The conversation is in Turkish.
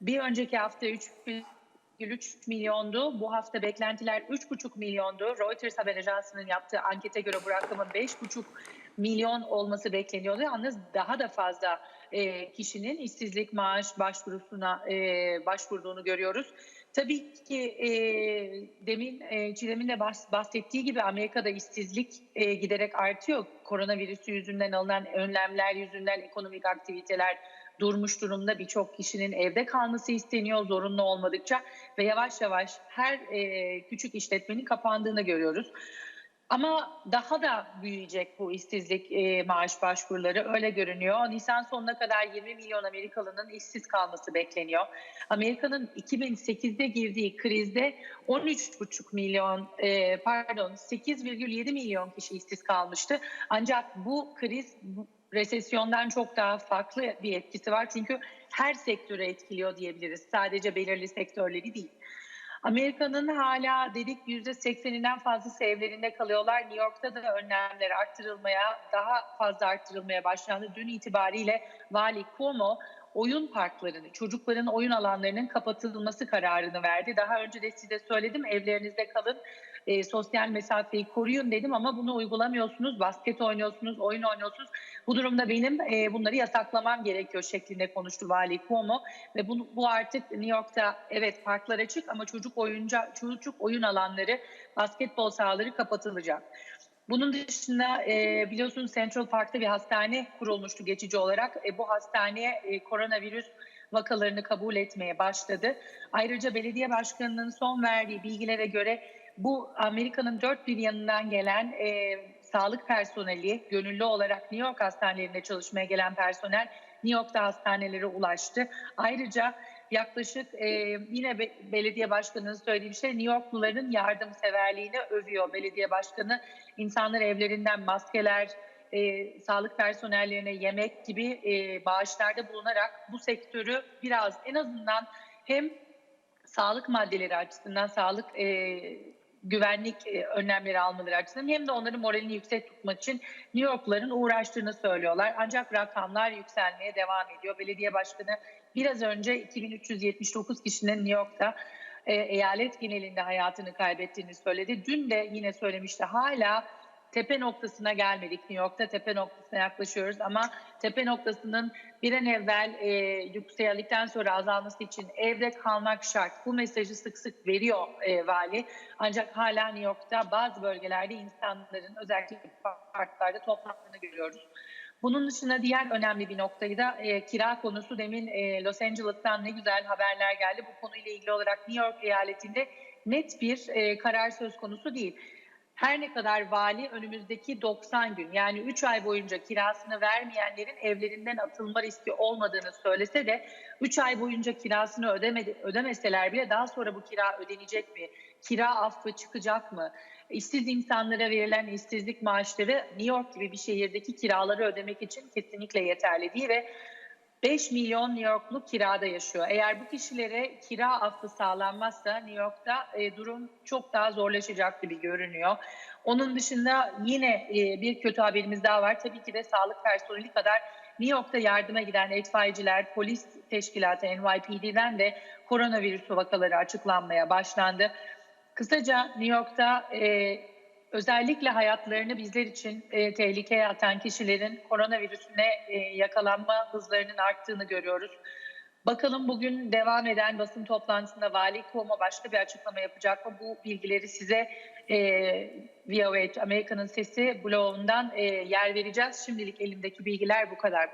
Bir önceki hafta 3,3 milyondu. Bu hafta beklentiler 3,5 milyondu. Reuters haber ajansının yaptığı ankete göre bu rakamın 5,5 milyon olması bekleniyordu. Yalnız daha da fazla e, kişinin işsizlik maaş başvurusuna e, başvurduğunu görüyoruz. Tabii ki e, demin e, Çilem'in de bahs- bahsettiği gibi Amerika'da işsizlik e, giderek artıyor. Koronavirüsü yüzünden alınan önlemler yüzünden ekonomik aktiviteler durmuş durumda. Birçok kişinin evde kalması isteniyor zorunlu olmadıkça ve yavaş yavaş her e, küçük işletmenin kapandığını görüyoruz. Ama daha da büyüyecek bu işsizlik e, maaş başvuruları öyle görünüyor. Nisan sonuna kadar 20 milyon Amerikalının işsiz kalması bekleniyor. Amerika'nın 2008'de girdiği krizde 13,5 milyon e, pardon 8,7 milyon kişi işsiz kalmıştı. Ancak bu kriz bu resesyondan çok daha farklı bir etkisi var. Çünkü her sektörü etkiliyor diyebiliriz. Sadece belirli sektörleri değil. Amerika'nın hala dedik %80'inden fazlası evlerinde kalıyorlar. New York'ta da önlemler arttırılmaya, daha fazla arttırılmaya başlandı. Dün itibariyle Vali Cuomo oyun parklarını, çocukların oyun alanlarının kapatılması kararını verdi. Daha önce de size söyledim evlerinizde kalın, e, sosyal mesafeyi koruyun dedim ama bunu uygulamıyorsunuz. Basket oynuyorsunuz, oyun oynuyorsunuz. Bu durumda benim e, bunları yasaklamam gerekiyor şeklinde konuştu Vali Cuomo ve bu, bu artık New York'ta evet parklar açık ama çocuk oyunca çocuk oyun alanları, basketbol sahaları kapatılacak. Bunun dışında e, biliyorsunuz Central Park'ta bir hastane kurulmuştu geçici olarak. E, bu hastaneye e, koronavirüs vakalarını kabul etmeye başladı. Ayrıca belediye başkanının son verdiği bilgilere göre bu Amerika'nın dört bir yanından gelen e, sağlık personeli, gönüllü olarak New York hastanelerinde çalışmaya gelen personel New York'ta hastanelere ulaştı. Ayrıca yaklaşık e, yine be, belediye başkanının söylediği bir şey New Yorkluların yardımseverliğini övüyor. Belediye başkanı insanlar evlerinden maskeler, e, sağlık personellerine yemek gibi e, bağışlarda bulunarak bu sektörü biraz en azından hem sağlık maddeleri açısından sağlık e, güvenlik e, önlemleri almaları açısından hem de onların moralini yüksek tutmak için New Yorkluların uğraştığını söylüyorlar. Ancak rakamlar yükselmeye devam ediyor. Belediye başkanı biraz önce 2379 kişinin New York'ta e, eyalet genelinde hayatını kaybettiğini söyledi. Dün de yine söylemişti hala tepe noktasına gelmedik. New York'ta tepe noktasına yaklaşıyoruz ama tepe noktasının bir an evvel e, yükseldikten sonra azalması için evde kalmak şart. Bu mesajı sık sık veriyor e, vali. Ancak hala New York'ta bazı bölgelerde insanların özellikle parklarda toplandığını görüyoruz. Bunun dışında diğer önemli bir noktayı da e, kira konusu. Demin e, Los Angeles'tan ne güzel haberler geldi. Bu konuyla ilgili olarak New York eyaletinde net bir e, karar söz konusu değil. Her ne kadar vali önümüzdeki 90 gün yani 3 ay boyunca kirasını vermeyenlerin evlerinden atılma riski olmadığını söylese de 3 ay boyunca kirasını ödemedi, ödemeseler bile daha sonra bu kira ödenecek mi? Kira affı çıkacak mı? İşsiz insanlara verilen işsizlik maaşları New York gibi bir şehirdeki kiraları ödemek için kesinlikle yeterli değil ve 5 milyon New Yorklu kirada yaşıyor. Eğer bu kişilere kira affı sağlanmazsa New York'ta e, durum çok daha zorlaşacak gibi görünüyor. Onun dışında yine e, bir kötü haberimiz daha var. Tabii ki de sağlık personeli kadar New York'ta yardıma giden itfaiyeciler, polis teşkilatı NYPD'den de koronavirüs vakaları açıklanmaya başlandı. Kısaca New York'ta e, özellikle hayatlarını bizler için e, tehlikeye atan kişilerin koronavirüsüne e, yakalanma hızlarının arttığını görüyoruz. Bakalım bugün devam eden basın toplantısında Vali Cuomo başka bir açıklama yapacak mı? Bu bilgileri size e, VOA Amerika'nın Sesi blogundan e, yer vereceğiz. Şimdilik elimdeki bilgiler bu kadar.